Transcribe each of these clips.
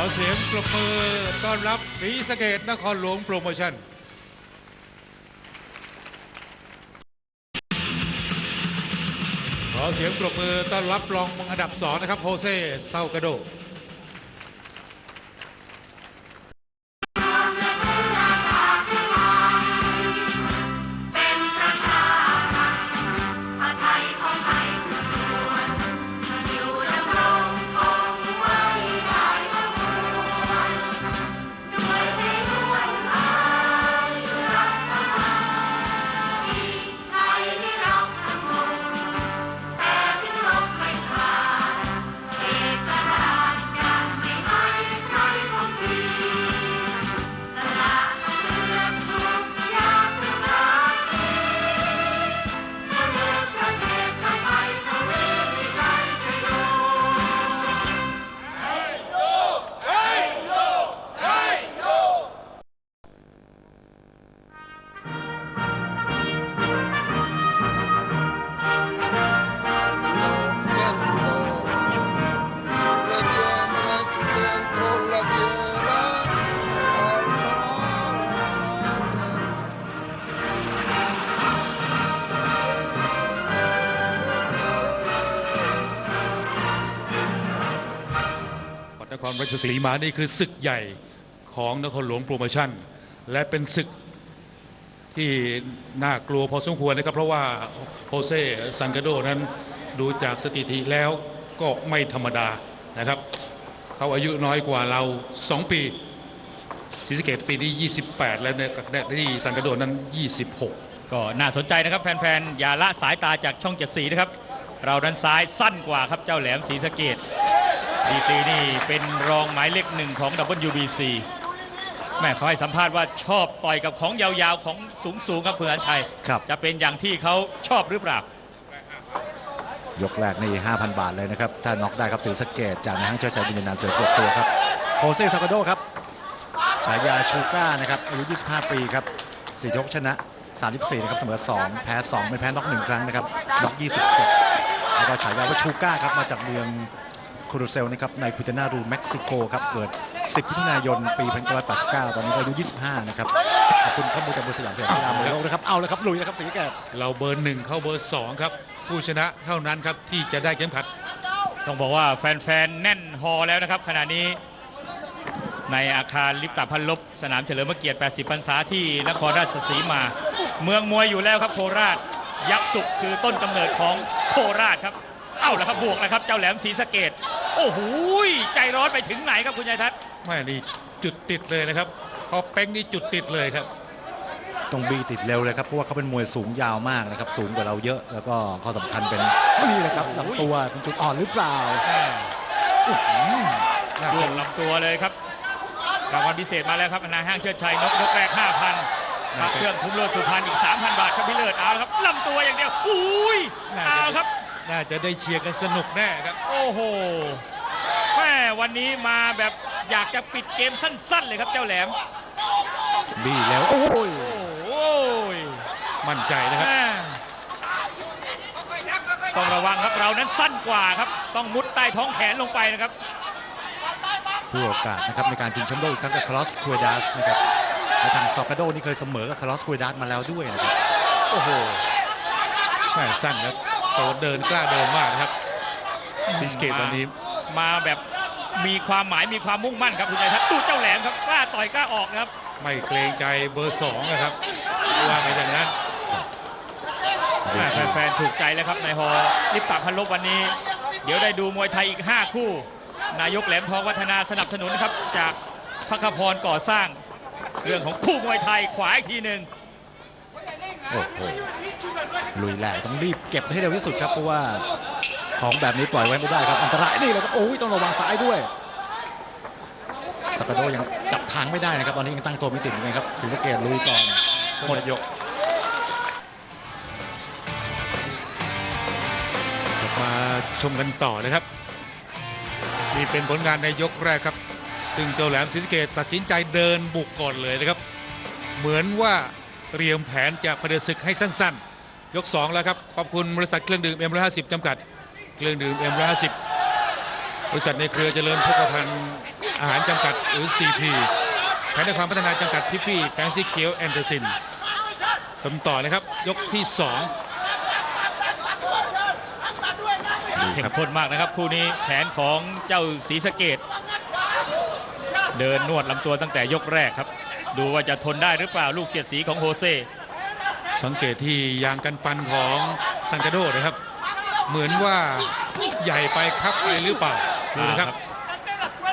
อเสียงปรบมือต้อนรับศรีสะเกดนครหลวงโปรโมชั่น ขอเสียงปรบมือต้อนรับรองมังอันดับสองนะครับโฮเซ่เซากระโด ราชสีมานี่คือศึกใหญ่ของนครหลวงโปรโมชั่น และเป็นศึกที่น่ากลัวพอสมควรนะครับ เพราะว่าโฮเซ่ซังกาโดนั้นดูจากสถิติแล้วก็ไม่ธรรมดานะครับ เขาอายุน้อยกว่าเรา 2 ปีศรีสเกตปีนี้ 28 แล้วในขณะที่ซังกาโดนั้น 26 ก็น่าสนใจนะครับ แฟน ๆ อย่าละสายตาจากช่องเจ็ดสีนะครับ เราด้านซ้ายสั้นกว่าครับเจ้าแหลมศรีสะเกด ดีกรีนี่เป็นรองหมายเลขหนึ่งของ WBC แม่เขาให้สัมภาษณ์ว่าชอบต่อยกับของยาวๆ ของสูงๆครับเพื่อนชัย ครับ จะเป็นอย่างที่เขาชอบหรือเปล่า ยกแรกนี่5,000 บาทเลยนะครับ ถ้าน็อกได้ครับศรีสะเกดจากในห้างเจ้าชายบินนานเสือสตัวครับโฮเซ่ซากาโดครับฉายาชูก้านะครับอายุ 25 ปีครับสี่ชกชนะ 34 นะครับเสมอ 2 แพ้ 2 ไม่แพ้น็อก1ครั้งนะครับน็อก27 แล้วก็ฉายาว่าชูก้าครับมาจากเมือง คูรูเซลนะครับในคุเตนารูเม็กซิโกครับเกิด 10มิถุนายนปี 1989 ตอนนี้ก็อายุ 25 นะครับ ขอบคุณข้อมูลจากบริษัทสยามเสียงกีฬามโลกนะครับ เอาเลยครับ ลุยนะครับศรีสะเกดเราเบอร์หนึ่งเข้าเบอร์สองครับ ผู้ชนะเท่านั้นครับ ที่จะได้เข็มขัด ต้องบอกว่าแฟนๆ แน่นฮอแล้วนะครับขณะนี้ ในอาคารลิปตาพันลบ สนามเฉลิมพระเกียรติ 80 พรรษาที่นครราชสีมา เมืองมวยอยู่แล้วครับโคราชยักษ์สุขคือต้นกำเนิดของโคราชครับ เอ้าแล้วครับบวกแล้วครับ เจ้าแหลมศรีสะเกด โอ้โหใจร้อนไปถึงไหนครับคุณยายทัศน์แม่นี่จุดติดเลยนะครับพอเป้งนี่จุดติดเลยครับต้องบีติดเร็วเลยครับเพราะว่าเขาเป็นมวยสูงยาวมากนะครับ สูงกว่าเราเยอะ แล้วก็ข้อสำคัญเป็นนี่แหละครับลำตัวเป็นจุดอ่อนหรือเปล่ารวมลำตัวเลยครับรางวัลพิเศษมาแล้วครับนายห้างเชิดชัยนกยกแรก5,000พระเครื่องคุ้มโลดสุพรรณอีก 3,000 บาทครับพี่เลิศเอาละครับลำตัวอย่างเดียวอุ้ยน่าเอาจะครับ น่าจะได้เชียร์กันสนุกแน่ครับ โอ้โหแม่วันนี้มาแบบอยากจะปิดเกมสั้น ๆ เลยครับเจ้าแหลมบีแล้วโอ้ยโอ้ยมั่นใจนะครับ แม่ต้องระวังครับเรานั้นสั้นกว่าครับ ต้องมุดใต้ท้องแขนลงไปนะครับเพื่อโอกาสนะครับในการชิงแชมป์โลกอีกครั้งกับคาร์ลอสคูเอดัสนะครับและทางซอกาโดนี่เคยเสมอกับคาร์ลอสคูเอดัสมาแล้วด้วยนะครับ โอ้โหแม่สั้นครับ โตเดินกล้าเดินมากนะครับฟิสเกตวันนี้มาแบบมีความหมายมีความมุ่งมั่นครับคุณชัยทัศน์ดูเจ้าแหลมครับกล้าต่อยกล้าออกนะครับ ไม่เกรงใจเบอร์สองนะครับว่าไปอย่างนั้นแม่แฟนๆถูกใจแล้วครับในฮอลิปตาพันลบวันนี้ เดี๋ยวได้ดูมวยไทยอีก 5 คู่ นายกแหลมทองวัฒนาสนับสนุนครับ จากพักขพรก่อสร้าง เรื่องของคู่มวยไทยขวาอีกทีหนึ่ง โอ้โหลุยแหลกต้องรีบเก็บให้เร็วที่สุดครับเพราะว่าของแบบนี้ปล่อยไว้ไม่ได้ครับ อันตรายนี่เลยครับโอ้ยต้องระวังซ้ายด้วยซากาโดยังจับทางไม่ได้นะครับ ตอนนี้ยังตั้งตัวไม่ติดเหมือนกันครับศรีสะเกดลุยก่อนหมดยกมาชมกันต่อนะครับนี่เป็นผลงานในยกแรกครับ ซึ่งเจ้าแหลมศรีสะเกตตัดสินใจเดินบุกก่อนเลยนะครับ เหมือนว่า เตรียมแผนจะเผด็จศึกให้สั้นๆ ยก 2 แล้วครับ ขอบคุณบริษัทเครื่องดื่ม M150 จำกัด เครื่องดื่ม M150 บริษัทในเครือเจริญพกพันธ์อาหารจำกัดหรือ CP แผนในความพัฒนาจำกัดทิฟฟี่แปงซี่เคียวแอนเดอร์สินชมต่อเลยครับ ยกที่2ดูเข้ครัมบข้นมากนะครับคู่นี้แผนของเจ้าศรีสะเกดเดินนวดลำตัวตั้งแต่ยกแรกครับ ดูว่าจะทนได้หรือเปล่าลูกเจ็ดสีของโฮเซ สังเกตที่ยางกันฟันของซันกาโดนะครับ เหมือนว่าใหญ่ไปครับไปหรือเปล่าดูนะครับ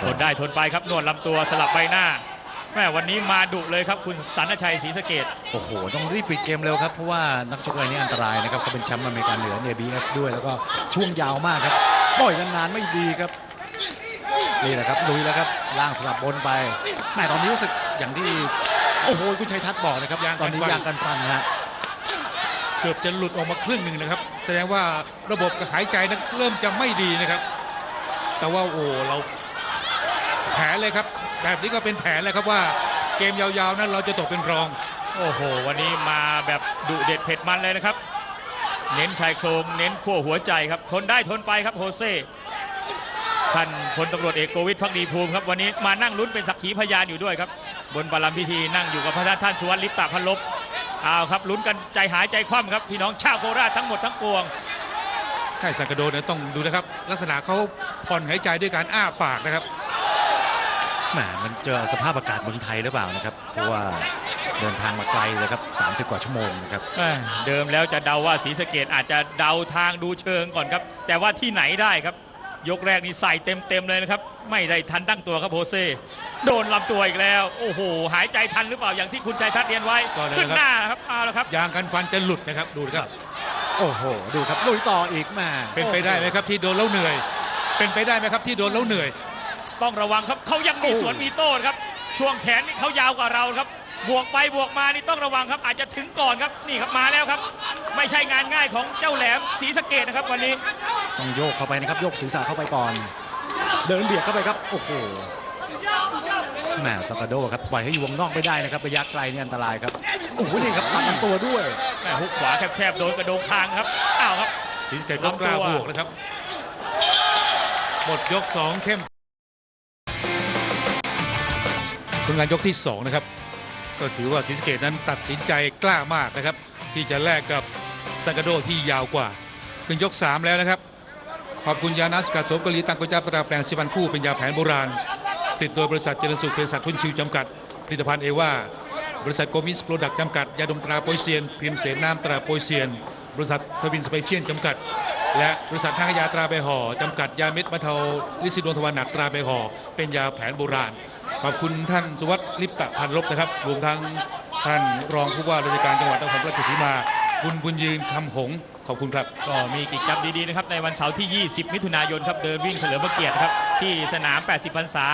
ทนได้ทนไปครับนวดลำตัวสลับใบหน้าแม่วันนี้มาดุเลยครับคุณสันชัยศรีสะเกดโอ้โห ต้องรีบปิดเกมเร็วครับ เพราะว่านักชกรายนี้อันตรายนะครับเขาเป็นแชมป์อเมริกันเหนือเนี่ย BF ด้วย แล้วก็ช่วงยาวมากครับ ปล่อยกันนานไม่ดีครับ นี่แหละครับลุยแล้วครับล่างสลับบนไปแม่ตอนนี้รู้สึกอย่างที่โอ้โหคุณชัยทัศน์บอกเลยครับยางกันตอนนี้ฟันยางกันฟันนะฮะเกือบจะหลุดออกมาครึ่งหนึ่งนะครับ แสดงว่าระบบหายใจนั้นเริ่มจะไม่ดีนะครับ แต่ว่าโอ้เราแผลเลยครับ แบบนี้ก็เป็นแผลเลยครับว่าเกมยาวๆนั้นเราจะตกเป็นรอง โอ้โห วันนี้มาแบบดุเด็ดเผ็ดมันเลยนะครับ เน้นชายโครงเน้นขั้วหัวใจครับ ทนได้ทนไปครับโฮเซ ท่านพลตำรวจเอกโกวิทพักดีภูมิครับวันนี้มานั่งลุ้นเป็นสักขีพยานอยู่ด้วยครับ บนบารมพิธีนั่งอยู่กับพระท่านสุวรรณลิปตาพันลบเอาครับลุ้นกันใจหายใจคว่ำครับพี่น้องชาวโคราชทั้งหมดทั้งปวงใช่สังกะโดเนี่ยต้องดูนะครับ ลักษณะเขาผ่อนหายใจด้วยการอ้าปากนะครับแหมมันเจอสภาพอากาศเมืองไทยหรือเปล่านะครับ เพราะว่าเดินทางมาไกลเลยครับ 30 กว่าชั่วโมงนะครับแม่เดิมแล้วจะเดาว่าศรีสะเกดอาจจะเดาทางดูเชิงก่อนครับ แต่ว่าที่ไหนได้ครับ ยกแรกนี่ใส่เต็มๆเลยนะครับ ไม่ได้ทันตั้งตัวครับโฮเซ โดนลำตัวอีกแล้ว โอ้โห หายใจทันหรือเปล่าอย่างที่คุณชัยทัศน์เรียนไว้ก็เลย ขึ้นนะครับหน้าครับเอาละครับ ยางกันฟันจะหลุดนะครับ ดูนะครับ โอ้โห ดูครับลุยต่ออีกแหม่เป็นไปได้ไหมครับที่โดนแล้วเหนื่อย เป็นไปได้ไหมครับที่โดนแล้วเหนื่อย ต้องระวังครับเขายังมีสวนมีโต้นะครับ ช่วงแขนนี่เขายาวกว่าเราครับ บวกไปบวกมานี่ต้องระวังครับ อาจจะถึงก่อนครับนี่ครับมาแล้วครับ ไม่ใช่งานง่ายของเจ้าแหลมศรีสะเกดนะครับวันนี้ ต้องโยกเข้าไปนะครับโยกศีรษะเข้าไปก่อน เดินเบียดเข้าไปครับโอ้โหแหมสกาโดครับปล่อยให้อยู่วงนอกไม่ได้นะครับระยะไกลนี่อันตรายครับโอ้โหนี่ครับตัดลำตัวด้วยแม่ฮุกขวาแคบๆโดนกระโดงคางครับอ้าวครับศรีสะเกดก็กล้าลำตัวบวกนะครับหมดยก 2 เข้มผลงานยกที่ 2 นะครับ ก็ถือว่าศรีสะเกดนั้นตัดสินใจกล้ามากนะครับ ที่จะแลกกับซังกาโดที่ยาวกว่าขึ้นยก 3 แล้วนะครับ ขอบคุณยานัสกัดโสมกะลีตังกุจาตราแปลงสิบันคู่เป็นยาแผนโบราณผลิตโดยบริษัทเจริญสุขเภสัชทุนชิวจำกัดผลิตภัณฑ์เอว่าบริษัทโกมิสโปรดักต์จำกัด ยาดมตราโปยเซียน พิมพ์เสนน้ำตราโปยเซียน บริษัททวินสเปเชียลจำกัด และบริษัททางยาตราใบห่อจำกัดยาเม็ดบรรเทาลิซิดวงทวารหนักตราใบห่อเป็นยาแผนโบราณ ขอบคุณท่านสุวัสดิ์ลิปตะพันลบนะครับ รวมทั้งท่านรองผู้ว่าราชการจังหวัดนครราชสีมา คุณบุญยืนคำหง ขอบคุณครับ ก็มีกิจกรรมดีๆนะครับในวันเสาร์ที่ 20 มิถุนายนครับเดินวิ่งเฉลิมพระเกียรติครับที่สนาม 80 พรรษา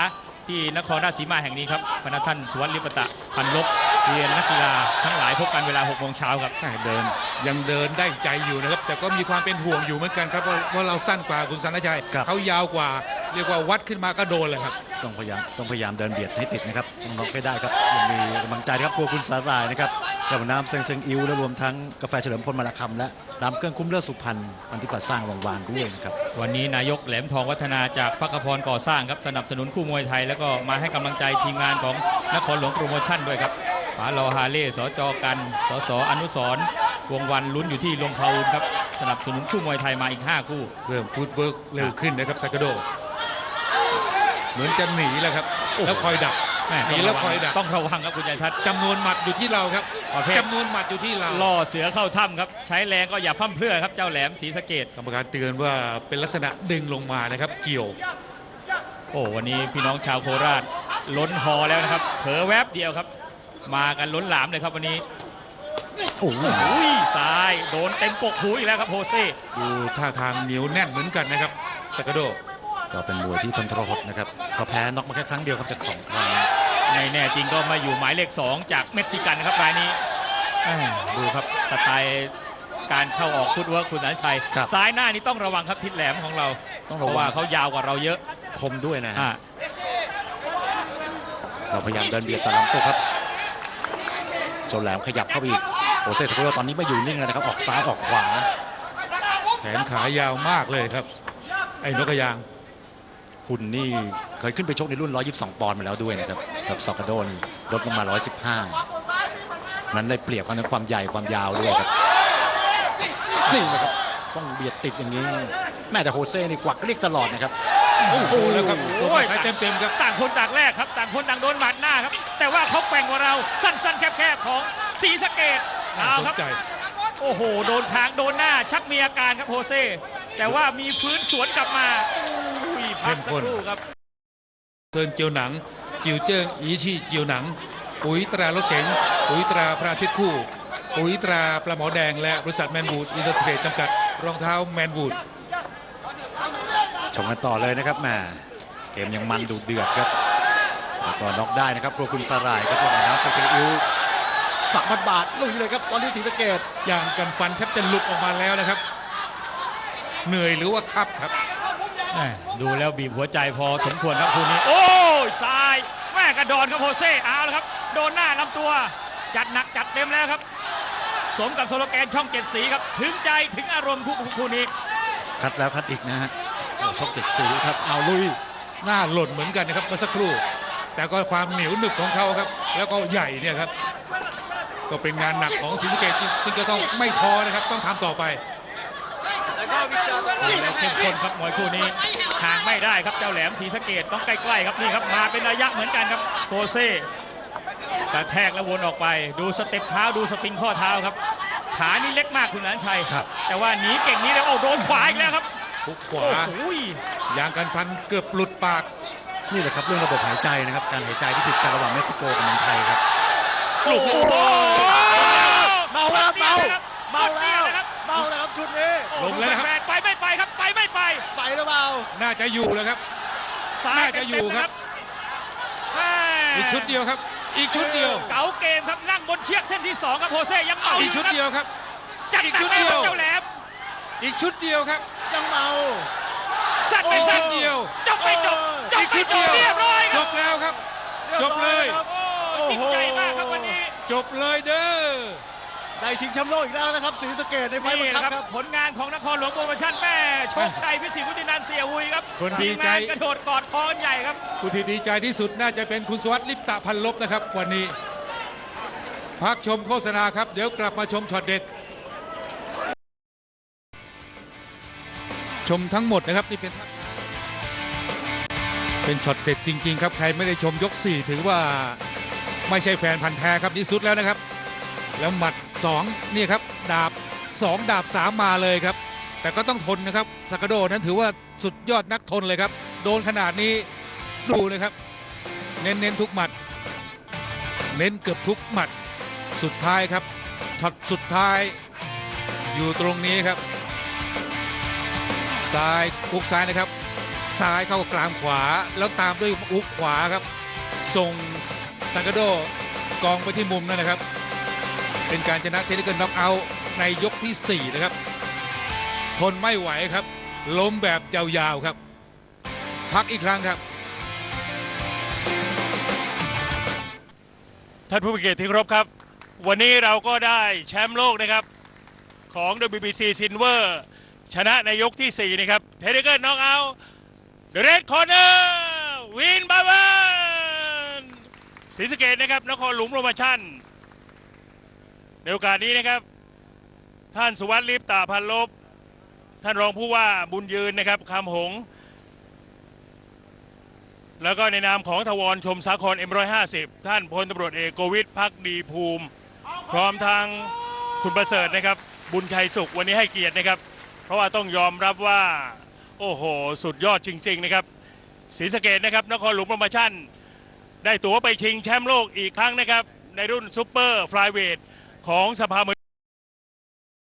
ที่นครราชสีมาแห่งนี้ครับพนักท่านสุวัสดิ์ลิปตะพันลบเรียนนักกีฬาทั้งหลายพบกันเวลา6โมงเช้าครับแม่เดินยังเดินได้ใจอยู่นะครับ แต่ก็มีความเป็นห่วงอยู่เหมือนกันครับว่าว่าเราสั้นกว่าคุณสันนชัยครับเขายาวกว่า เรียกว่าวัดขึ้นมาก็โดนเลยครับ ต้องพยายามต้องพยายามเดินเบียดให้ติดนะครับต้องน็อกให้ได้ครับยังมีกำลังใจนะครับกลัวคุณสาหรายนะครับกับน้ำเซงเซงอิวและรวมทั้งกาแฟเฉลิมพลมาราคำและน้ำเครื่องคุ้มเลือดสุพรรณมันที่ปัดสร้างวงวานด้วยนะครับวันนี้นายกแหลมทองวัฒนาจากพักพรก่อสร้างครับสนับสนุนคู่มวยไทย แล้วก็มาให้กำลังใจทีมงานของนครหลวงโปรโมชั่นด้วยครับป๋าลอฮาเล่สจกันสสอนุสรณ์วงวันลุ้นอยู่ที่ลงพาวุนครับสนับสนุนคู่มวยไทยมาอีก 5 คู่ เริ่มฟุตเวิร์กเร็วขึ้นนะครับซากาโด เหมือนจะหนีแล้วครับ แล้วคอยดักแม่หนีแล้วคอยดักต้องระวังครับคุณชัยทัศน์จำนวนหมัดอยู่ที่เราครับประเภทจำนวนหมัดอยู่ที่เราล่อเสือเข้าถ้ำครับ ใช้แรงก็อย่าพร่ำเพรื่อครับเจ้าแหลมศรีสะเกดกรรมการเตือนว่าเป็นลักษณะดึงลงมานะครับ เกี่ยว โอ้วันนี้พี่น้องชาวโคราชล้นหอแล้วนะครับเผลอแวบเดียวครับ มากันล้นหลามเลยครับวันนี้โอ้โหอุ้ยซ้าย โดนเต็มปกหูอีกแล้วครับโฮเซ่ดูท่าทางเหนียวแน่นเหมือนกันนะครับซากาโด ก็เป็นมวยที่ทนทรหดนะครับก็แพ้น็อกมาแค่ครั้งเดียวครับจากสองครั้งในแน่จริงก็มาอยู่หมายเลข 2 จากเม็กซิกันนะครับรายนี้แม่ดูครับสไตล์การเข้าออกฟุตเวิร์คคุณสันชัยครับซ้ายหน้านี่ต้องระวังครับทิศแหลมของเรา ต้องเพระราะวัว่างเขายาวกว่าเราเยอะ คมด้วยนะฮะอ่าเราพยายามเดินเบียดตามลำตัวครับโจนแหลมขยับเข้าไปอีกโอเซ่สกุลตอนนี้ไม่อยู่นิ่งเลยนะครับ ออกซ้ายออกขวา แขนขายาวมากเลยครับ ไอ้นกกระยาง หุ่นนี่เคยขึ้นไปชกในรุ่น 122 ปอนด์มาแล้วด้วยนะครับกับซอกาโดนี่ลดลงมา 115 นั้นได้เปรียบกันในความใหญ่ความยาวด้วยครับนี่นะครับต้องเบียดติดอย่างนี้ แม่แต่โฮเซ่นี่กวักเรียกตลอดนะครับโอ้โหแล้วครับโดนโอ้ยซ้ายเต็มๆครับต่างคนต่างแรกครับ ต่างคนต่างโดนหมัดหน้าครับ แต่ว่าเขาแกว่งกว่าเราสั้นๆแคบๆของศรีสะเกดน่าเอาสนครับใจโอ้โห โดนทางโดนหน้าชักมีอาการครับโฮเซ่แต่ว่ามีฟื้นสวนกลับมา อุ้ยพักสักครู่ครับเซินเจียวหนัง จิวเจิ้งอีชีเจียวหนัง ปุ๋ยตรารถเก๋งปุ๋ยตราพระอาทิตย์คู่ ปุ๋ยตราปลาหมอแดงและบริษัทแมนวูดอินเตอร์เทรดจำกัดรองเท้าแมนวูดชมกันต่อเลยนะครับแหม่เกมยังมันดูเดือดครับแล้วก็น็อกได้นะครับครัวคุณสลายครับระหว่างน้ำเจ้าเจอิวสักพันบาทลุยเลยครับตอนนี้ศรีสะเกดอย่างกันฟันแทบจะหลุดออกมาแล้วนะครับ เหนื่อยหรือว่าคับครับแม่ ดูแล้วบีบหัวใจพอสมควรครับคู่นี้ โอ้ยซ้ายแม่กระดอนครับโฮเซ่เอาละครับ โดนหน้าลำตัว จัดหนักจัดเต็มแล้วครับ สมกับโซโลแกนช่องเจ็ดสีครับ ถึงใจถึงอารมณ์คู่คู่นี้ คัดแล้วคัดอีกนะฮะโอ้ชกเจ็ดสีครับเอาลุย หน้าหล่นเหมือนกันนะครับเมื่อสักครู่ แต่ก็ความเหนียวหนึบของเขาครับ แล้วก็ใหญ่เนี่ยครับ ก็เป็นงานหนักของศรีสะเกดซึ่งก็ต้องไม่ท้อนะครับต้องทำต่อไปดูแล้ว เข้มข้นครับมวยคู่นี้ห่างไม่ได้ครับเจ้าแหลมศรีสะเกดต้องใกล้ๆครับนี่ครับมาเป็นระยะเหมือนกันครับโฮเซ่กระแทกแล้ววนออกไป ดูสเต็ปเท้าดูสปริงข้อเท้าครับ ขานี่เล็กมากคุณหลานชัยครับ แต่ว่าหนีเก่งนี้แล้วโอ้โดนขวาอีกแล้วครับทุกขโอ้วาโหยางกันฟันเกือบหลุดปากนี่แหละครับเรื่องระบบหายใจนะครับการหายใจที่ผิดกันระหว่างเม็กซิโกกับเมืองไทยครับโอ้โหเมาแล้วเมาเมาแล้ว ครับเมาแล้วครับชุดนี้ลงแล้วนะครับฟนๆไปไม่ไปครับ ไปไม่ไป ไปหรือเปล่า น่าจะอยู่แล้วครับซ้ายน่าจะอยู่ครับแม่อีกชุดเดียวครับ อีกชุดเดียว เก๋าเกมครับนั่งบนเชือกเส้นที่สองครับโฮเซ่ยังเมาอีกชุดเดียวครับจัดอีกหนัชุกดแล้เดีวยวเจ้าแหลมอีกชุดเดียวครับยังเมาสัตว์ไปอีกสัชุตดว์เดียวจบไปจบจบอีกไปชุดจเดีบยวเรียบร้อยคจรับบแล้วครับ จบเลยโอ้ยิ่งใหญ่มากครับวันนี้ จบเลยเด้อ ได้ชิงแชมป์โลกอีกแล้วนะครับศรีสะเกดในไฟล์บังนี่คับนะครับครับ ผลงานของนครหลวงโปรโมชั่นแม่โชคชัยพิสิทธิ์วุฒินันท์เสียหุยครับคนดีทีมใจงานกระโดดกอดคอกันใหญ่ครับ ผู้ที่ดีใจที่สุดน่าจะเป็นคุณสวัสดิ์ลิปตะพันลบนะครับ วันนี้ พักชมโฆษณาครับ เดี๋ยวกลับมาชมช็อตเด็ด ชมทั้งหมดนะครับ นี่เป็นภาพช้าเป็นช็อตเด็ดจริง ๆ ครับ ใครไม่ได้ชมยก 4 ถือว่าไม่ใช่แฟนพันธ์แท้ครับนี่สุดแล้วนะครับ แล้วหมัด 2นี่ครับดาบ 2 ดาบ 3 มาเลยครับ แต่ก็ต้องทนนะครับสากาโดนั้นถือว่าสุดยอดนักทนเลยครับ โดนขนาดนี้ดูนะครับ เน้นเน้นทุกหมัด เน้นเกือบทุกหมัดสุดท้ายครับช็อตสุดท้ายอยู่ตรงนี้ครับ ซ้ายอุกซ้ายนะครับ ซ้ายเข้ากลางขวาแล้วตามด้วยอุกขวาครับ ส่งซังกาโดกองไปที่มุมนั่นนะครับ เป็นการชนะเทคนิคน็อกเอาท์ในยกทีสี่ 4 นะครับ ทนไม่ไหวครับ ล้มแบบยาวๆครับ พักอีกครั้งครับ ท่านผู้มีเกียรติที่เคารพครับ วันนี้เราก็ได้แชมป์โลกนะครับ ของ WBC Silver ชนะในยกที่ 4 นะครับ เทเดเกอร์น็อกเอาเดเรดคอร์เนอร์วินบาวันศรีสะเกดนะครับนครหลวงโปรโมชั่น ในโอกาสนี้นะครับ ท่านสุวัสดิ์ลิปตาพันลบ ท่านรองผู้ว่าบุญยืนนะครับคำหงส์แล้วก็ในนามของทวรชมสาคร M150 ท่านพลตำรวจเอกโกวิทพักดีภูมิ พร้อมทางคุณประเสริฐนะครับ บุญชัยสุขวันนี้ให้เกียรตินะครับ เพราะว่าต้องยอมรับว่า โอ้โห สุดยอดจริง ๆ นะครับศรีสะเกดนะครับนครหลวงโปรโมชั่น ได้ตั๋วไปชิงแชมป์โลกอีกครั้งนะครับ ในรุ่นซูเปอร์ฟลายเวท ของสภาม